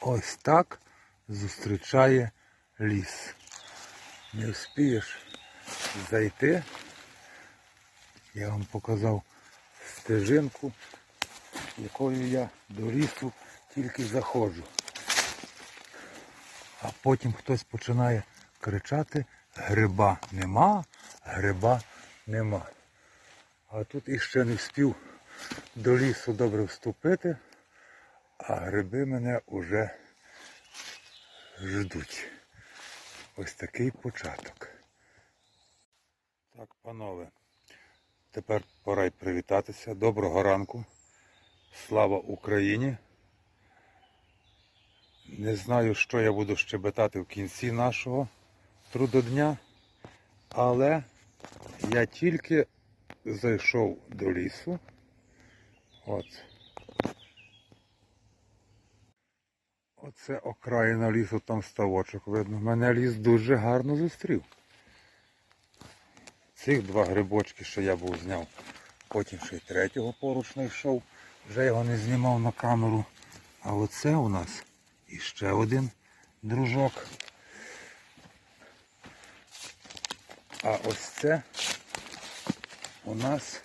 ось так зустрічає ліс. Не вспієш зайти. Я вам показав стежинку, якою я до лісу тільки заходжу. А потім хтось починає кричати гриба нема, гриба нема. А тут іще не встиг до лісу добре вступити, а гриби мене уже ждуть. Ось такий початок. Так, панове, тепер пора й привітатися. Доброго ранку. Слава Україні! Не знаю, що я буду щебетати в кінці нашого трудодня, але я тільки зайшов до лісу. От. Оце окраїна лісу, там ставочок видно. Мене ліс дуже гарно зустрів. Цих два грибочки, що я був зняв. Потім ще й третього поруч знайшов. Вже його не знімав на камеру. А оце у нас іще один дружок. А ось це у нас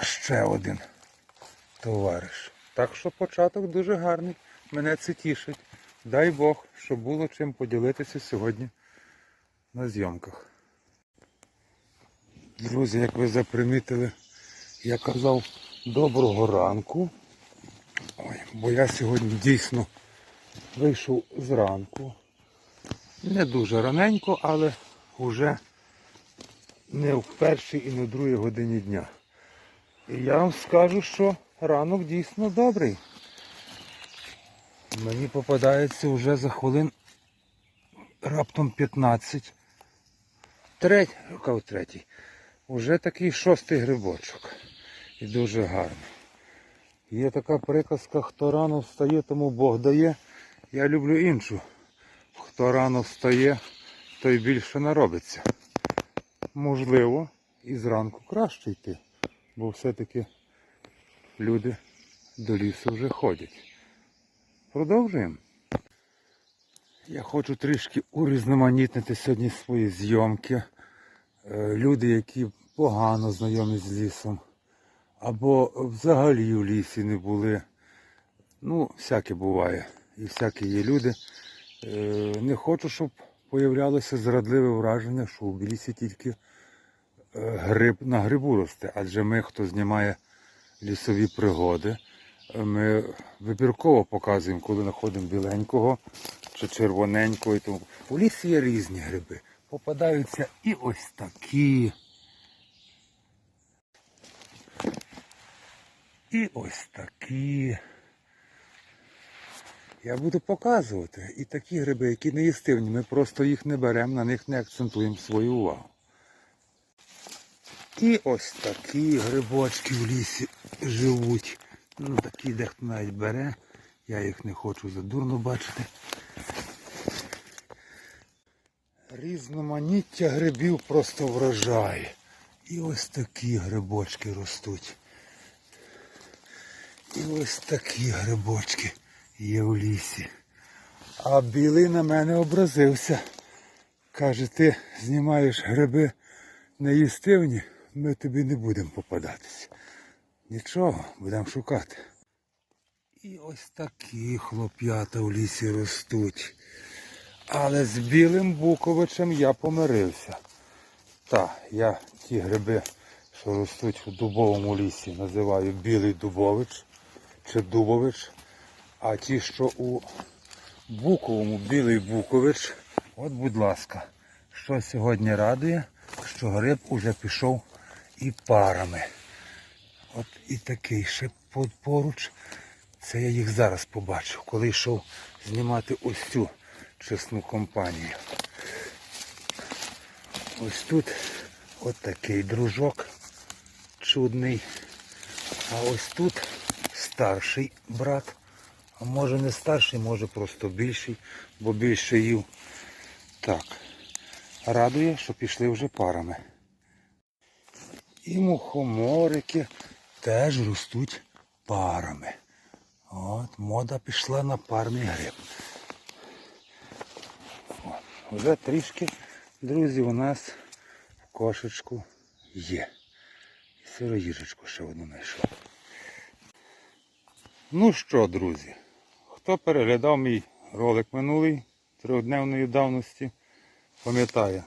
ще один товариш. Так що початок дуже гарний. Мене це тішить. Дай Бог, щоб було чим поділитися сьогодні на зйомках. Друзі, як ви запримітили, я казав доброго ранку. Ой, бо я сьогодні дійсно вийшов зранку. Не дуже раненько, але вже не в першій і не в другій годині дня. І я вам скажу, що ранок дійсно добрий. Мені попадається вже за хвилин раптом 15. Третій, яка третій. Уже такий шостий грибочок. І дуже гарний. Є така приказка, хто рано встає, тому Бог дає. Я люблю іншу. Хто рано встає, той більше наробиться. Можливо, і зранку краще йти, бо все-таки люди до лісу вже ходять. Продовжуємо. Я хочу трішки урізноманітнити сьогодні свої зйомки. Е, Люди, які погано знайомі з лісом, або взагалі в лісі не були. Ну, всяке буває. І всякі є люди. Е, Не хочу, щоб появлялося зрадливе враження, що в лісі тільки е, гриб на грибу росте. Адже ми, хто знімає лісові пригоди, е, ми вибірково показуємо, коли знаходимо біленького чи червоненького. Тому. У лісі є різні гриби. Попадаються і ось такі. І ось такі. Я буду показувати і такі гриби, які не їстивні. Ми просто їх не беремо, на них не акцентуємо свою увагу. І ось такі грибочки в лісі живуть. Ну такі дехто навіть бере. Я їх не хочу задурно бачити. Різноманіття грибів просто вражає. І ось такі грибочки ростуть. І ось такі грибочки є в лісі. А білий на мене образився. Каже, ти знімаєш гриби неїстивні, ми тобі не будемо попадатися. Нічого, будемо шукати. І ось такі хлоп'ята в лісі ростуть. Але з білим буковичем я помирився. Так, я ті гриби, що ростуть у дубовому лісі, називаю білий дубович чи дубович. А ті, що у буковому білий букович, от будь ласка, що сьогодні радує, що гриб уже пішов і парами. От і такий ще по- поруч. Це я їх зараз побачив, коли йшов знімати ось цю чесну компанію. Ось тут от дружок чудний. А ось тут старший брат. А може не старший, може просто більший, бо більше їв. Так. Радує, що пішли вже парами. І мухоморики теж ростуть парами. От, мода пішла на парний гриб. Вже трішки, друзі, у нас кошечку є. І сироїжечку ще одну знайшов. Ну що, друзі, хто переглядав мій ролик минулий трьохдневної давності, пам'ятає,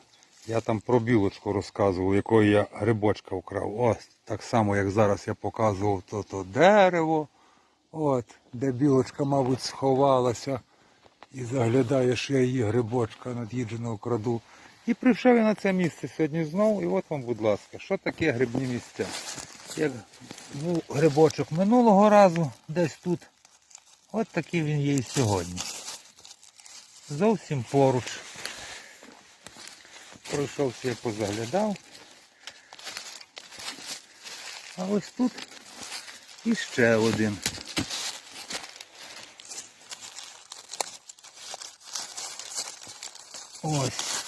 я там про білочку розказував, якої я грибочка вкрав. Ось так само, як зараз я показував то, то дерево, от, де білочка, мабуть, сховалася і заглядає, що я її грибочка над'їдженого краду. І прийшов я на це місце сьогодні знову, і от вам, будь ласка, що таке грибні місця. Як був грибочок минулого разу, десь тут, от такий він є і сьогодні. Зовсім поруч. Пройшовся, я позаглядав. А ось тут іще один. Ось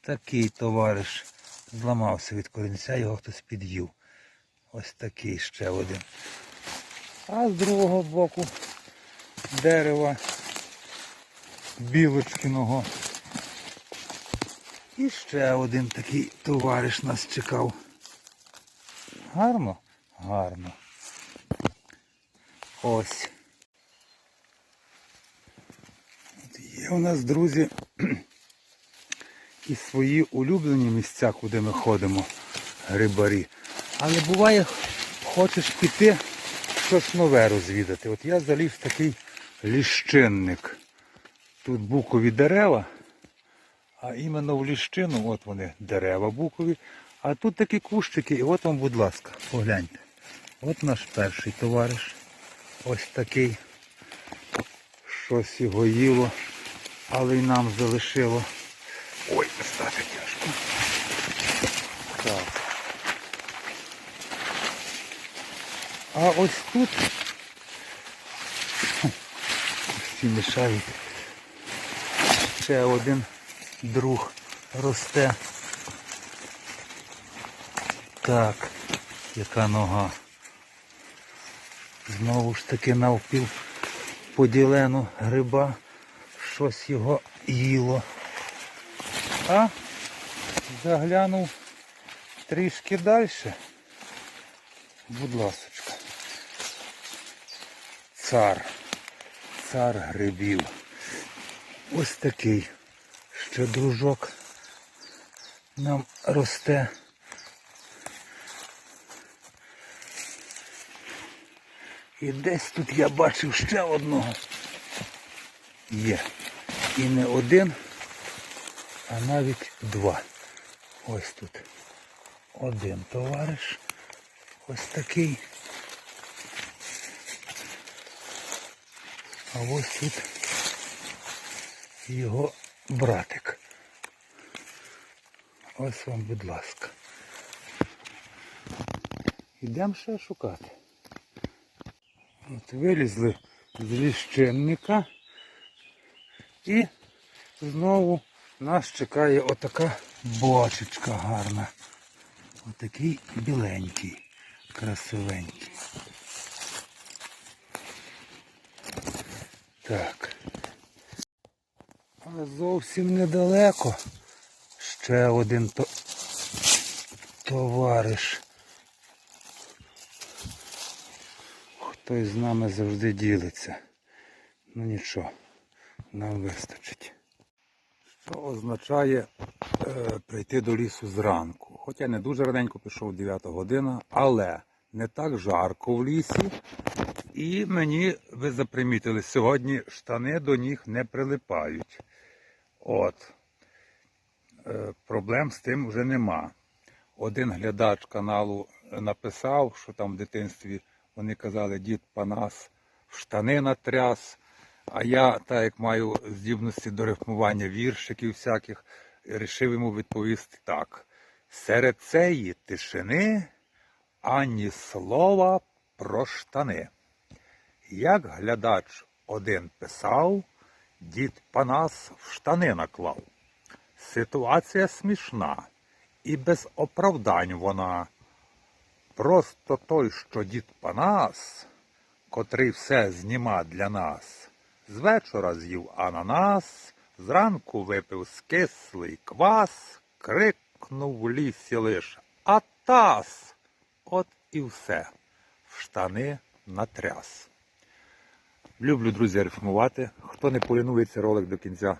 такий товариш зламався від корінця, його хтось під'їв. Ось такий ще один. А з другого боку дерева білочкиного. І ще один такий товариш нас чекав. Гарно? Гарно. Ось. Є у нас, друзі, і свої улюблені місця, куди ми ходимо, грибарі. Але буває, хочеш піти щось нове розвідати. От я заліз в такий ліщинник. Тут букові дерева, а іменно в ліщину, от вони, дерева букові. А тут такі кущики, і от вам, будь ласка, погляньте. От наш перший товариш. Ось такий. Щось його їло, але й нам залишило. Ой, стати тяжко. Так. А ось тут всі мішають. Ще один друг росте. Так, яка нога. Знову ж таки навпіл поділену гриба. Щось його їло. А заглянув трішки далі. Будь ласочка. Цар. Цар грибів. Ось такий ще дружок нам росте. І десь тут я бачив ще одного. Є. І не один, а навіть два. Ось тут. Один товариш. Ось такий. А ось тут його братик. Ось вам, будь ласка. Йдемо ще шукати. От вилізли з ліщинника і знову нас чекає отака бочечка гарна. Отакий біленький, красивенький. Так. Зовсім недалеко ще один то... товариш. Хтось з нами завжди ділиться. Ну нічого, нам вистачить. Що означає е, прийти до лісу зранку? Хоча не дуже раненько пішов 9 година, але не так жарко в лісі. І мені, ви запримітили, сьогодні штани до ніг не прилипають. От. Е, проблем з тим вже нема. Один глядач каналу написав, що там в дитинстві вони казали, дід Панас в штани натряс. А я, так як маю здібності до рифмування віршиків всяких, рішив йому відповісти так. Серед цієї тишини ані слова про штани. Як глядач один писав, дід Панас в штани наклав. Ситуація смішна і без оправдань вона. Просто той, що дід Панас котрий все зніма для нас. З вечора з'їв ананас, зранку випив скислий квас, крикнув в лісі лиш Атас! От і все. В штани натряс. Люблю, друзі, рифмувати. Хто не полінується ролик до кінця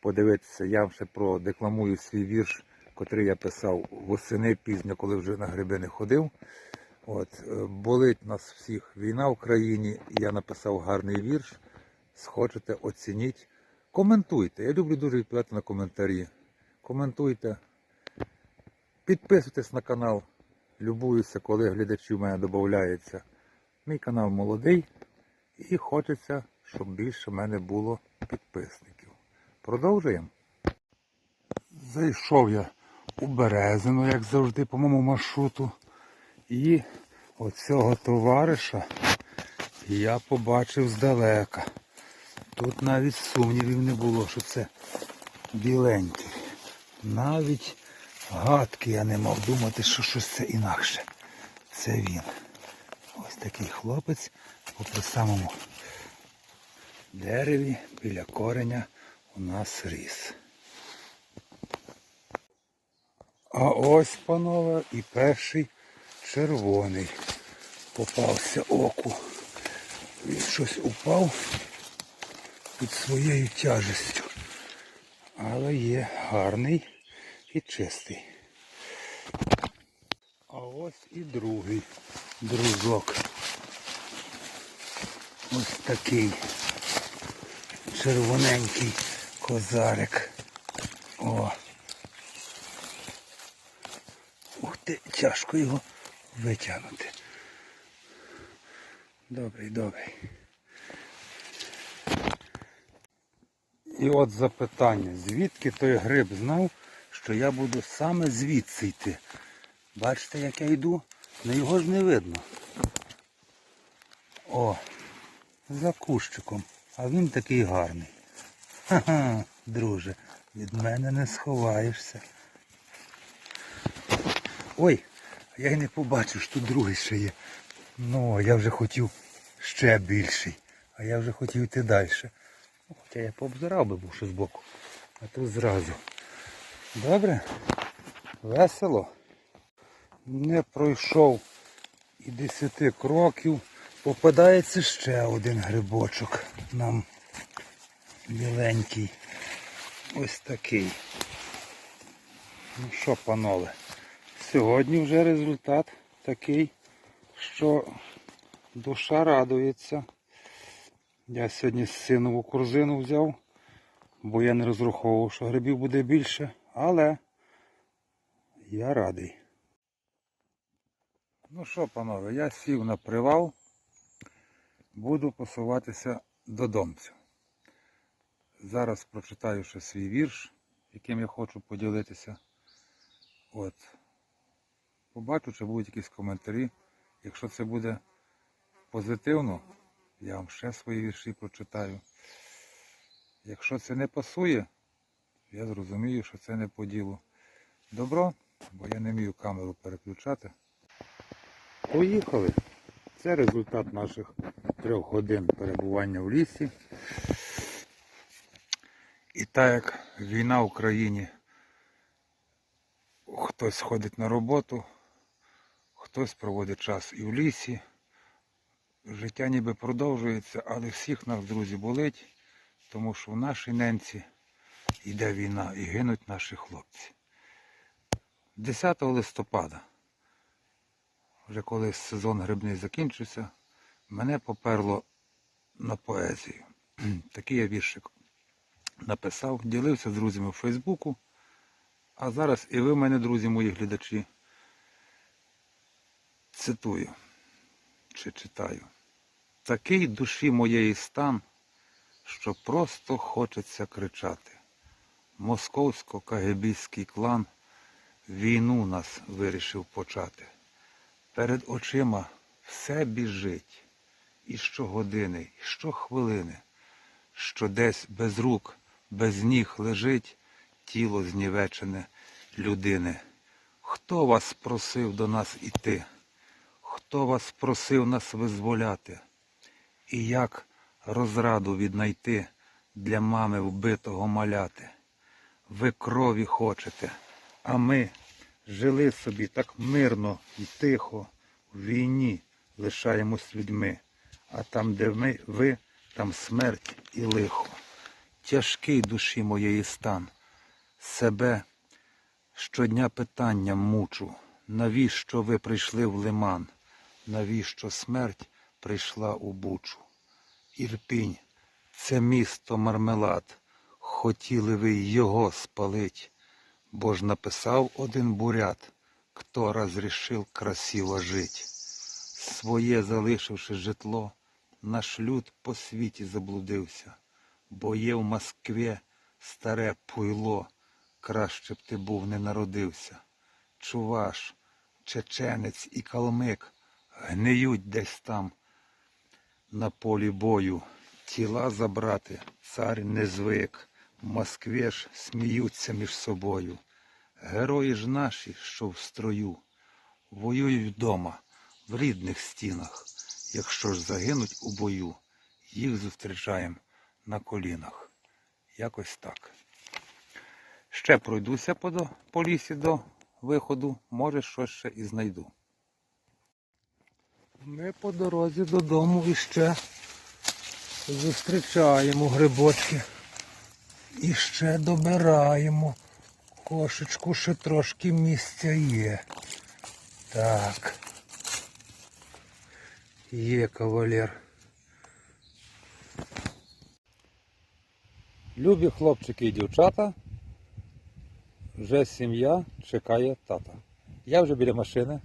подивитися, я вам ще продекламую свій вірш, котрий я писав восени пізньо, коли вже на гриби не ходив. От, е, болить нас всіх війна в країні, я написав гарний вірш. Схочете, оцініть. Коментуйте. Я люблю дуже відповідати на коментарі. Коментуйте. Підписуйтесь на канал. Любуюся, коли глядачі в мене додаються. Мій канал молодий і хочеться, щоб більше в мене було підписників. Продовжуємо. Зайшов я у Березину, як завжди, по моєму маршруту. І оцього товариша я побачив здалека. Тут навіть сумнівів не було, що це біленький. Навіть гадки я не мав думати, що щось це інакше. Це він. Ось такий хлопець, попри самому дереві біля кореня у нас ріс. А ось, панове, і перший червоний попався оку. Він щось упав під своєю тяжестю. Але є гарний і чистий. А ось і другий дружок. Ось такий червоненький козарик. О. Ух ти, тяжко його витягнути. Добрий, добрий. І от запитання, звідки той гриб знав, що я буду саме звідси йти. Бачите, як я йду? Ну його ж не видно. О, за кущиком. А він такий гарний. Ха-ха, друже, від мене не сховаєшся. Ой, я й не побачив, що тут другий ще є. Ну, я вже хотів ще більший. А я вже хотів йти далі. Хоча я пообзирав би був ще збоку. А тут зразу. Добре? Весело. Не пройшов і десяти кроків. Попадається ще один грибочок нам біленький. Ось такий. Ну що, панове, сьогодні вже результат такий, що душа радується. Я сьогодні синову корзину взяв, бо я не розраховував, що грибів буде більше, але я радий. Ну що, панове, я сів на привал, буду посуватися додомцю. Зараз прочитаю ще свій вірш, яким я хочу поділитися. От. Побачу, чи будуть якісь коментарі. Якщо це буде позитивно, я вам ще свої вірші прочитаю. Якщо це не пасує, я зрозумію, що це не по ділу. Добро, бо я не вмію камеру переключати. Поїхали. Це результат наших трьох годин перебування в лісі. І так як війна в Україні, хтось ходить на роботу, хтось проводить час і в лісі. Життя ніби продовжується, але всіх нас, друзі, болить, тому що в нашій ненці йде війна і гинуть наші хлопці. 10 листопада, вже коли сезон грибний закінчився, мене поперло на поезію. Такий я віршик написав, ділився з друзями в Фейсбуку. А зараз і ви мене, друзі, мої глядачі, цитую чи читаю. Такий душі моєї стан, що просто хочеться кричати. Московсько-кагебійський клан війну нас вирішив почати. Перед очима все біжить, і щогодини, і щохвилини, що десь без рук, без ніг лежить тіло знівечене людини. Хто вас просив до нас іти? Хто вас просив нас визволяти? І як розраду віднайти для мами вбитого маляти. Ви крові хочете, а ми жили собі так мирно і тихо, в війні лишаємось людьми, а там, де ми, ви, там смерть і лихо. Тяжкий душі моєї стан, себе щодня питанням мучу, навіщо ви прийшли в лиман, навіщо смерть прийшла у бучу. Ірпінь, це місто мармелад, хотіли ви його спалить, бо ж написав один бурят, хто розрішив красиво жить. Своє залишивши житло, наш люд по світі заблудився, бо є в Москві старе пуйло, краще б ти був не народився. Чуваш, чеченець і калмик гниють десь там на полі бою. Тіла забрати цар не звик. Москві ж сміються між собою. Герої ж наші, що в строю, воюють вдома, в рідних стінах. Якщо ж загинуть у бою, їх зустрічаємо на колінах. Якось так. Ще пройдуся по, по лісі до виходу, може щось ще і знайду. Ми по дорозі додому іще зустрічаємо грибочки. І ще добираємо. Кошечку ще трошки місця є. Так. Є кавалер. Любі хлопчики і дівчата. Вже сім'я чекає тата. Я вже біля машини.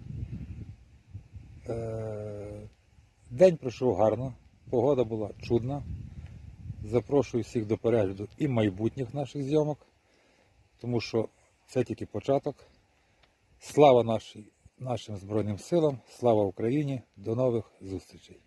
Е, День пройшов гарно, погода була чудна. Запрошую всіх до перегляду і майбутніх наших зйомок, тому що це тільки початок. Слава нашій, нашим Збройним силам, слава Україні! До нових зустрічей!